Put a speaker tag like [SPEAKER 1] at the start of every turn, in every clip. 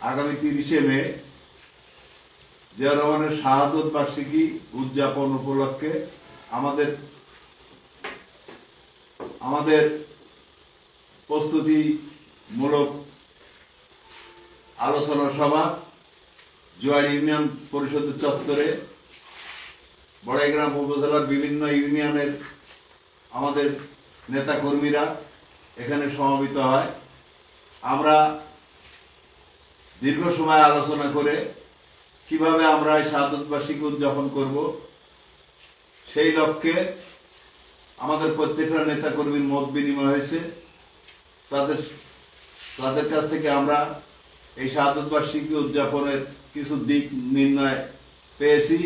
[SPEAKER 1] আগামী তিরিশে মে জিয়া রহমানের শাহাদত বার্ষিকী উদযাপন উপলক্ষে আমাদের আমাদের প্রস্তুতিমূলক আলোচনা সভা জোয়ার ইউনিয়ন পরিষদের চত্বরে বড়াইগ্রাম উপজেলার বিভিন্ন ইউনিয়নের আমাদের নেতা কর্মীরা এখানে সমবেত হয়। আমরা দীর্ঘ সময় আলোচনা করে কীভাবে আমরা এই শাহাদত উদযাপন করব, সেই লক্ষ্যে আমাদের প্রত্যেকটা নেতা কর্মীর মত বিনিময় হয়েছে। তাদের তাদের কাছ থেকে আমরা এই শাহাদত বার্ষিকী উদযাপনের কিছু দিক নির্ণয় পেয়েছি।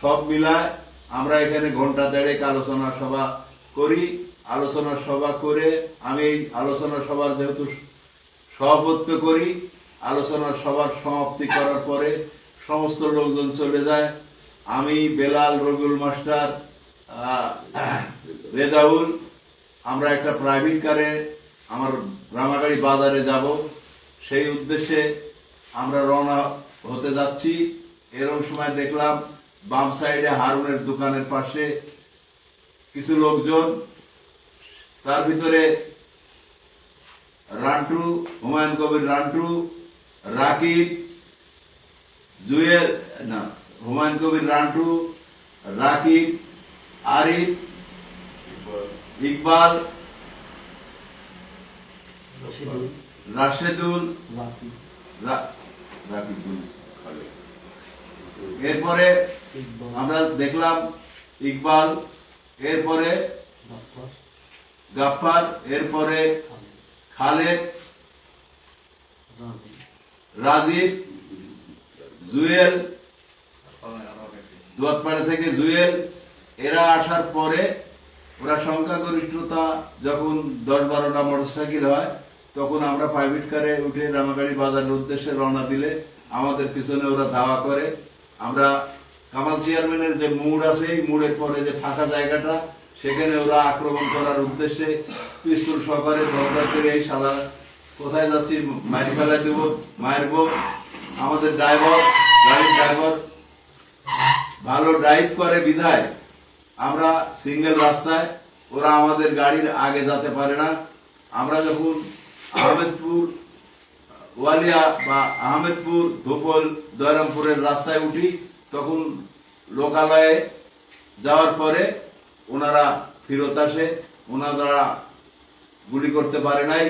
[SPEAKER 1] সব মিলায় আমরা এখানে ঘণ্টা দেড়েক আলোচনা সভা করি। আলোচনা সভা করে আমি এই আলোচনা সভার যেহেতু সভাপত্য করি, আলোচনা সভার সমাপ্তি করার পরে সমস্ত লোকজন চলে যায়। আমি বেলাল, রবিউল মাস্টার রেজাউল, আমরা একটা প্রাইভেট কারে আমার রামাগাড়ি বাজারে যাব। সেই উদ্দেশ্যে আমরা রওনা হতে যাচ্ছি। এরকম সময় দেখলাম বাম সাইডে হারুনের দোকানের পাশে কিছু লোকজন তার ভিতরে রান্টু হুমায়ুন কবির রান্টু রাকিব জুয়েল না হুমায়ুন কবির রান্টু রাকিব আরিফ ইকবাল রাশেদুল। রাকিবুল এরপরে আমরা দেখলাম ইকবাল এরপরে গাফফার, এরপরে খালেদ রাজীব জুয়েল, দুয়াতপাড়া থেকে জুয়েল, এরা আসার পরে ওরা সংখ্যাগরিষ্ঠতা যখন দশ বারোটা মোটরসাইকেল হয়, তখন আমরা প্রাইভেট কারে উঠে রামাগাড়ি বাজারের উদ্দেশ্যে রওনা দিলে আমাদের পিছনে ওরা ধাওয়া করে। আমরা কামাল চেয়ারম্যানের যে মোড় আছে, এই মোড়ের পরে যে ফাঁকা জায়গাটা সেখানে ওরা আক্রমণ করার উদ্দেশ্যে পিস্তল সহকারে দরজা করে এই সাদা কোথায় যাচ্ছি মারি ফেলা দেব, মারবো? আমাদের ড্রাইভার গাড়ির ড্রাইভার ভালো ড্রাইভ করে বিধায়। আমরা সিঙ্গেল রাস্তায়, ওরা আমাদের গাড়ির আগে যেতে পারে না। আমরা যখন আহমেদপুর, ওয়ালিয়া বা আহমেদপুর, ধোপল, দয়রামপুরের রাস্তায় উঠি, তখন লোকালয়ে যাওয়ার পরে ওনারা ফেরত আসে, ওনারা গুলি করতে পারে নাই।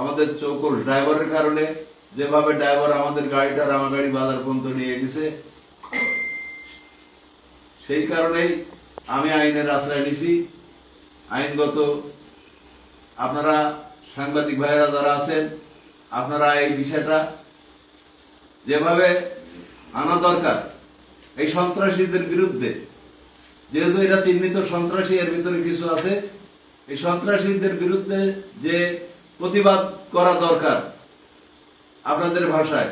[SPEAKER 1] আমাদের চৌকর ড্রাইভারের কারণে যেভাবে ড্রাইভার আমাদের গাড়িটা রামাগাড়ি বাজার পর্যন্ত নিয়ে গেছে, সেই কারণেই আমি আইনের আশ্রয় নিছি। আইনগত, আপনারা সাংবাদিক ভাইয়েরা যারা আছেন, আপনারা এই বিষয়টা যেভাবে আনা দরকার, এই সন্ত্রাসীদের বিরুদ্ধে যেহেতু এটা চিহ্নিত সন্ত্রাসী, এর ভিতরে কিছু আছে। এই সন্ত্রাসীদের বিরুদ্ধে যে প্রতিবাদ করা দরকার আপনাদের ভাষায়,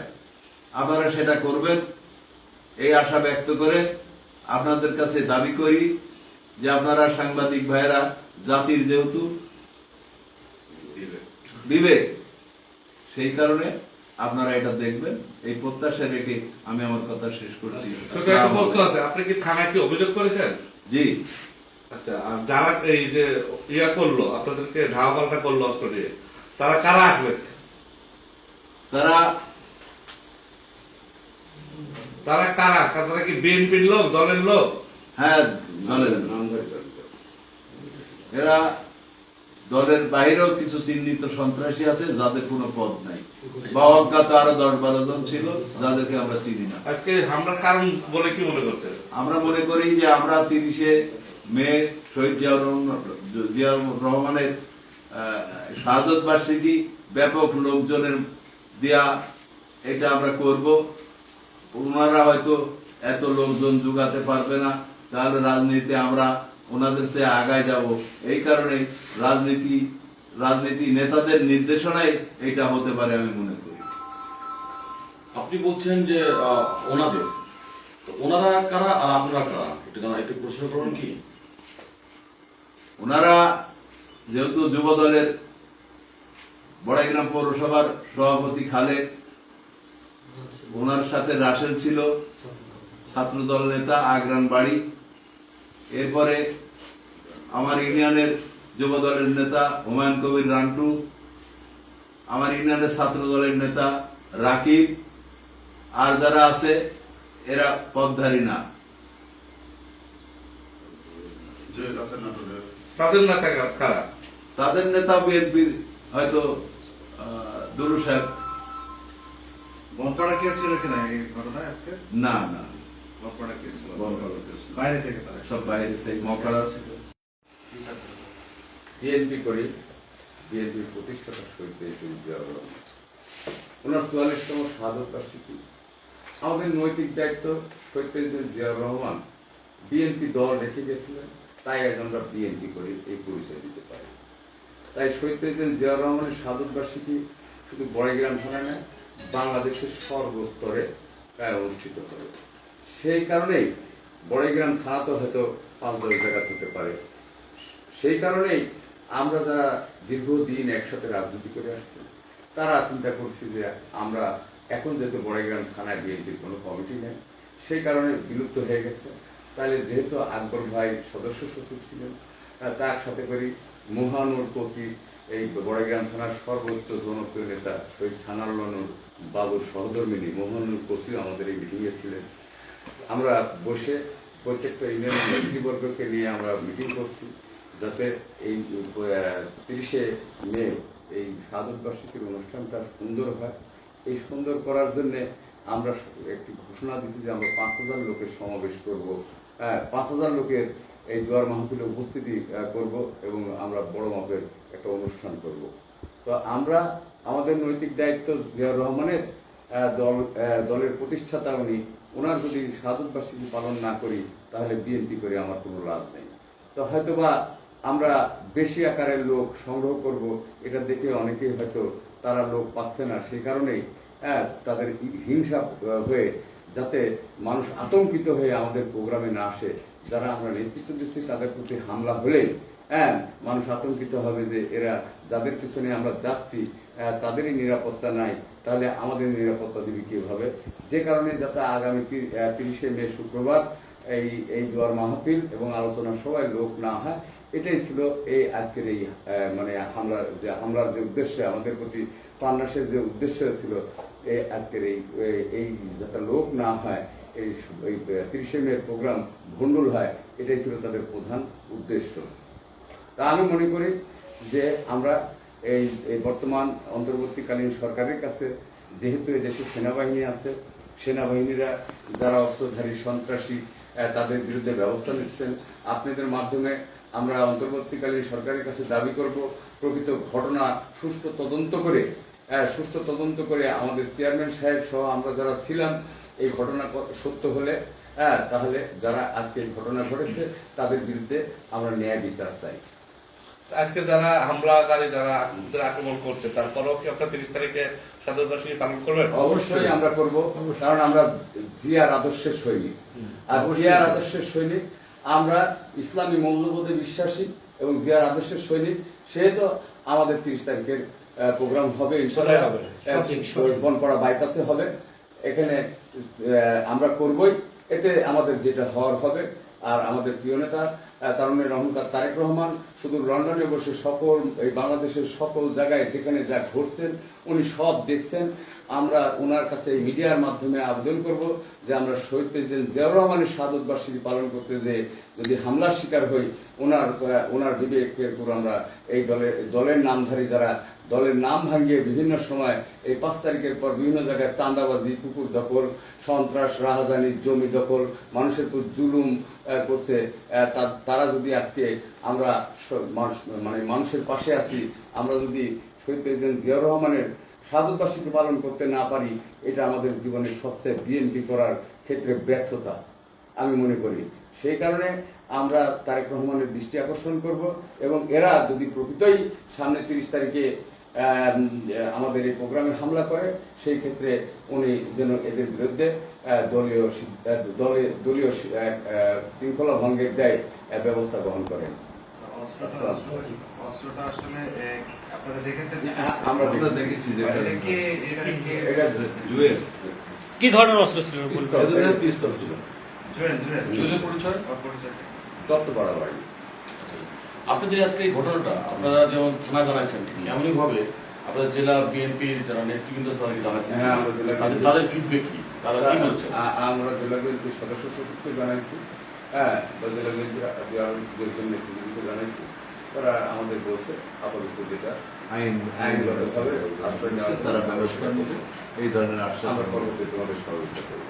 [SPEAKER 1] আপনারা সেটা করবেন। এই আশা ব্যক্ত করে আপনাদের কাছে দাবি করি যে আপনারা সাংবাদিক ভাইয়েরা, জাতির যেহেতু বিবেক, সেই কারণে আপনারা এটা দেখবেন। এই প্রত্যাশা রেখে আমি আমার কথা শেষ করছি।
[SPEAKER 2] আপনি কি থানায় কি অভিযোগ করেছেন?
[SPEAKER 1] জি।
[SPEAKER 2] আচ্ছা আর যারা এই যে ইয়া করল আপনাদেরকে ধাওয়া পাল্টা করল অস্ত্র দিয়ে তারা কারা আসবে?
[SPEAKER 1] তারা
[SPEAKER 2] তারা কারা? তারা কি বিএনপির লোক দলের লোক?
[SPEAKER 1] হ্যাঁ দলের এরা দলের বাইরেও কিছু চিহ্নিত সন্ত্রাসী আছে যাদের কোনো পদ নাই। বা অজ্ঞাত আরও দশ বারো জন ছিল যাদেরকে আমরা চিনি না।
[SPEAKER 2] আজকে হামলার কারণ বলে কি মনে করছেন?
[SPEAKER 1] আমরা মনে করি যে আমরা তিরিশে মে শহীদ জিয়াউর রহমানের শাহাদত বার্ষিকী ব্যাপক লোকজনের দেয়া এটা আমরা করব। ওনারা হয়তো এত লোকজন জোগাতে পারবে না। তাহলে রাজনীতিতে আমরা ওনাদের সে আগায় যাব। এই কারণে রাজনীতি রাজনীতি নেতাদের নির্দেশনায় এটা হতে পারে আমি মনে করি।
[SPEAKER 3] আপনি বলছেন যে ওনাদের। ওনারা কারা আর আপনারা কারা? একটু জানা একটু প্রশ্ন করুন কি?
[SPEAKER 1] ওনারা যেহেতু যুব দলের বড়াইগ্রাম পৌরসভার সভাপতি খালেদ ওনার সাথে রাসেল ছিল ছাত্রদল নেতা আগ্রান বাড়ি। এরপরে আমার ইউনিয়নের যুব দলের নেতা হুমায়ুন কবির রান্টু আমার ইউনিয়নের ছাত্র দলের নেতা রাকিব আর যারা আছে এরা পদধারী না।
[SPEAKER 2] তাদের? নেতা কারা?
[SPEAKER 1] তাদের নেতা বিএনপির হয়তো আহ, দুরু সাহেব।
[SPEAKER 4] বনপাড়া কে ছিল কিনা এই ঘটনায় আজকে?
[SPEAKER 1] না না।
[SPEAKER 4] বনপাড়া কে ছিল। বাইরে থেকে তারা
[SPEAKER 1] সব বাইরে থেকে মকড়া
[SPEAKER 5] বিএনপি করি বিএনপির প্রতিষ্ঠাতা শহীদ জিয়াউর রহমান ওনার চুয়াল্লিশতম শাহাদত বার্ষিকী আমাদের নৈতিক দায়িত্ব শহীদ প্রেসিডেন্ট জিয়াউর রহমান বিএনপি দল রেখে গেছিলেন তাই আজ আমরা বিএনপি করি এই পরিচয় দিতে পারি। তাই শহীদ প্রেসিডেন্ট জিয়াউর রহমানের শাহাদত বার্ষিকী শুধু বড়াইগ্রাম থানায় নয় বাংলাদেশের সর্বস্তরে অনুষ্ঠিত হবে সেই কারণেই বড়াইগ্রাম থানা তো হয়তো পাঁচ দশ জায়গা হতে পারে। সেই কারণেই আমরা যারা দীর্ঘদিন একসাথে রাজনীতি করে আসছি, তারা চিন্তা করছি যে আমরা এখন যেহেতু বড়াইগ্রাম থানায় বিএনপির কোনো কমিটি নেই, সেই কারণে বিলুপ্ত হয়ে গেছে। তাহলে যেহেতু আকবর ভাই সদস্য সচিব ছিলেন তার সাথে করি মহানুর কোসি এই বড়াইগ্রাম থানার সর্বোচ্চ জনপ্রিয় নেতা শহীদ সানারুলানুর বাবুর সহধর্মিনী মহানুর কোসিও আমাদের এই মিটিংয়ে ছিলেন। আমরা বসে প্রত্যেকটা ইউনিয়নের নেতৃবর্গকে নিয়ে আমরা মিটিং করছি যাতে এই তিরিশে মে এই সাধক বার্ষিকীর অনুষ্ঠানটা সুন্দর হয়। এই সুন্দর করার জন্য আমরা একটি ঘোষণা দিচ্ছি যে আমরা পাঁচ হাজার লোকের সমাবেশ করব। হ্যাঁ, পাঁচ হাজার লোকের এই দুয়ার মাহফিলে উপস্থিতি করব এবং আমরা বড় মাপের একটা অনুষ্ঠান করব। তো আমরা আমাদের নৈতিক দায়িত্ব জিয়াউর রহমানের দল দলের প্রতিষ্ঠাতা উনি ওনার যদি সাধক বার্ষিকী পালন না করি, তাহলে বিএনপি করে আমার কোনো লাভ নেই। তো হয়তোবা আমরা বেশি আকারের লোক সংগ্রহ করব, এটা দেখে অনেকেই হয়তো তারা লোক পাচ্ছে না। সেই কারণেই হ্যাঁ তাদের হিংসা হয়ে যাতে মানুষ আতঙ্কিত হয়ে আমাদের প্রোগ্রামে না আসে, যারা আমরা নেতৃত্ব দিচ্ছি, তাদের প্রতি হামলা হলেই হ্যাঁ মানুষ আতঙ্কিত হবে যে এরা যাদের পিছনে আমরা যাচ্ছি তাদেরই নিরাপত্তা নাই, তাহলে আমাদের নিরাপত্তা দিবে কীভাবে? যে কারণে যাতে আগামী তিরিশে মে শুক্রবার এই এই দুয়ার মাহফিল এবং আলোচনা সবাই লোক না হয়, এটাই ছিল এই আজকের এই মানে হামলার যে হামলার যে উদ্দেশ্য, আমাদের প্রতি প্রাণনাশের যে উদ্দেশ্য ছিল এই আজকের এই এই- যাতে লোক না হয়, এই তিরিশে মে প্রোগ্রাম ভণ্ডুল হয়, এটাই ছিল তাদের প্রধান উদ্দেশ্য। তা আমি মনে করি যে আমরা এই এই বর্তমান অন্তর্বর্তীকালীন সরকারের কাছে যেহেতু এদেশে সেনাবাহিনী আছে, সেনাবাহিনীরা যারা অস্ত্রধারী, সন্ত্রাসী তাদের বিরুদ্ধে ব্যবস্থা নিচ্ছেন, আপনাদের মাধ্যমে আমরা অন্তর্বর্তীকালীন সরকারের কাছে দাবি করব, প্রকৃত ঘটনা সুষ্ঠু তদন্ত করে সুষ্ঠু তদন্ত করে আমাদের চেয়ারম্যান সাহেব সহ আমরা যারা ছিলাম, এই ঘটনা সত্য হলে হ্যাঁ তাহলে যারা আজকে এই ঘটনা ঘটেছে, তাদের বিরুদ্ধে আমরা ন্যায় বিচার চাই।
[SPEAKER 2] আজকে যারা হামলাকারী যারা আক্রমণ করছে তারপরেও কি আপনার তিরিশ তারিখে বার্ষিকী পালন করবেন?
[SPEAKER 5] অবশ্যই আমরা করব কারণ আমরা জিয়ার আদর্শের সৈনিক। আর জিয়ার আদর্শের সৈনিক আমরা ইসলামী মূল্যবোধে বিশ্বাসী এবং জিয়ার আদর্শের সৈনিক। সেহেতু আমাদের তিরিশ তারিখের প্রোগ্রাম হবে? বনপাড়া বাইপাসে হবে। এখানে আমরা করবই। এতে আমাদের যেটা হওয়ার হবে আর আমাদের প্রিয় নেতা আহ, তারুণের রহমকার তারেক রহমান শুধু লন্ডনে বসে সকল এই বাংলাদেশের সকল জায়গায় যেখানে যা ঘটছেন উনি সব দেখছেন। আমরা ওনার কাছে এই মিডিয়ার মাধ্যমে আবেদন করব যে আমরা শহীদ প্রেসিডেন্ট জিয়াউর রহমানের শাহাদত বার্ষিকী পালন করতে যে যদি হামলার শিকার হই ওনার ওনার বিবেকের উপর আমরা এই দলের দলের নামধারী যারা দলের নাম ভাঙিয়ে বিভিন্ন সময় এই পাঁচ তারিখের পর বিভিন্ন জায়গায় চাঁদাবাজি পুকুর দখল, সন্ত্রাস, রাহাজানি, জমি দখল, মানুষের উপর জুলুম করছে। তারা যদি আজকে আমরা মানুষ- মানে মানুষের পাশে আছি, আমরা যদি শহীদ প্রেসিডেন্ট জিয়াউর রহমানের সাধু বার্ষিকী পালন করতে না পারি, এটা আমাদের জীবনের সবচেয়ে বিএনপি করার ক্ষেত্রে ব্যর্থতা, আমি মনে করি। সেই কারণে আমরা তারেক রহমানের দৃষ্টি আকর্ষণ করব এবং এরা যদি প্রকৃতই সামনে তিরিশ তারিখে আমাদের এই প্রোগ্রামে হামলা করে সেই ক্ষেত্রে উনি যেন এদের বিরুদ্ধে দলীয় দলীয় শৃঙ্খলা ভঙ্গের দেয় ব্যবস্থা গ্রহণ করেন।
[SPEAKER 4] অস্ত্রটা অস্ত্রটা আসলে এ, আপনারা দেখেছেন?
[SPEAKER 5] আমরা
[SPEAKER 1] আমরা
[SPEAKER 5] দেখেছি।
[SPEAKER 1] দেখেছি যে
[SPEAKER 4] এটা কি এটা কি?
[SPEAKER 5] এটা
[SPEAKER 1] জুয়েল।
[SPEAKER 6] কি ধরনের অস্ত্র ছিল বলুন
[SPEAKER 1] এদের পিস্তল ছিল।
[SPEAKER 4] জুয়েল জুয়েল।
[SPEAKER 3] পরিচয়?
[SPEAKER 4] ওর পরিচয় কি?
[SPEAKER 5] দত্তপাড়া বাড়ি।
[SPEAKER 3] আপনি যে আজকে এই ঘটনাটা আপনারা যেমন থানা জানাইছেন ঠিক এমনই ভাবে আপনাদের জেলা বিএনপির যারা নেতৃবৃন্দ তাদেরকে জানাইছেন
[SPEAKER 5] হ্যাঁ, আমরা জেলা
[SPEAKER 3] তাদের- ফিডব্যাক কি? তারা কি বলছে
[SPEAKER 5] আমরা জেলা বিএনপির সদস্য সচিবকে জানাইছি হ্যাঁ জেলা বিএনপির নেতৃত্বকে জানাইছি তারা আমাদের বলছে আপাতত যেটা
[SPEAKER 1] আইন
[SPEAKER 5] আইনগতভাবে আশ্রয় নেওয়া
[SPEAKER 1] তারা ব্যবস্থা নেবে এই ধরনের আশ্বাস
[SPEAKER 5] আমরা পরবর্তী তোমাদের সহযোগিতা করব।